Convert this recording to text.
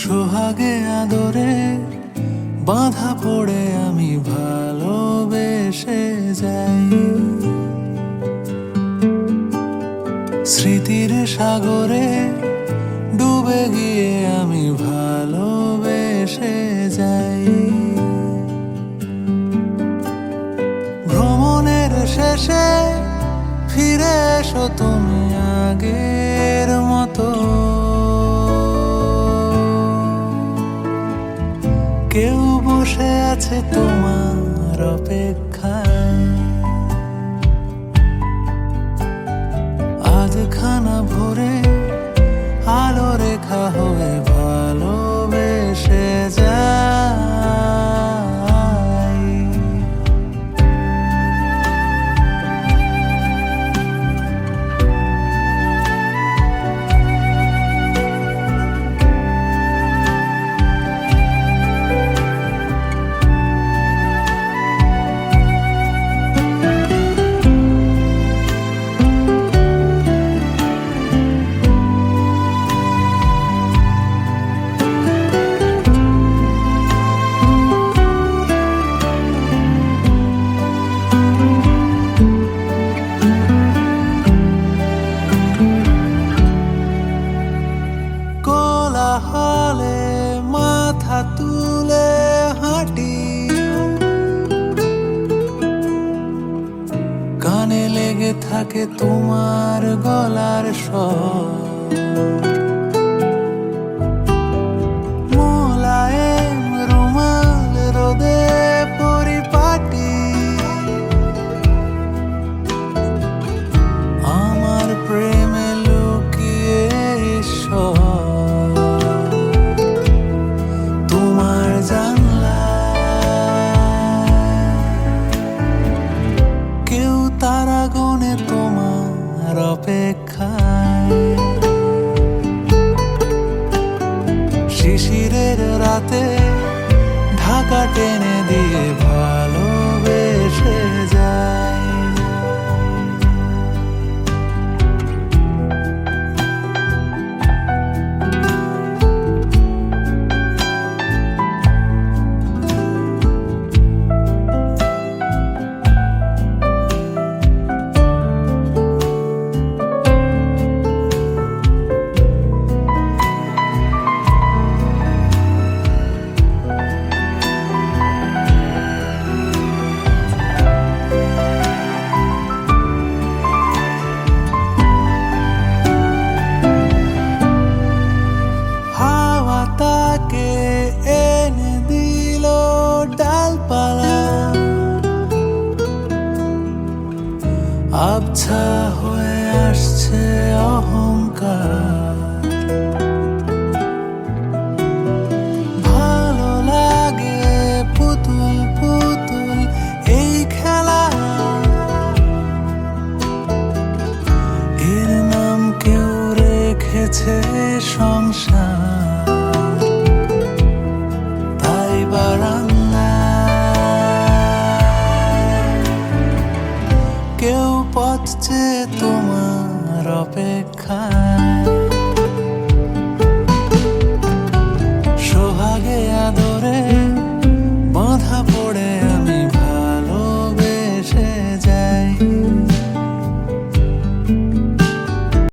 সোহাগে আদরে বাঁধা পড়ে আমি ভালোবেসে যাই। স্মৃতির সাগরে ডুবে গিয়ে আমি ভালোবেসে যাই। ভ্রমণের শেষে এসো তুমি আগের মতো। কেউ বসে আছে তোমার অপেক্ষায়। থাকে তোমার গলার স্বর। রাতে ঢাকা টেনে আবছা হয়ে আসছে অহংকার। ভালো লাগে পুতুল পুতুল এই খেলা। এর নাম কেউ রেখেছে সংসার। তাই বারান্দায় চেয়ে তোমার অপেক্ষায়।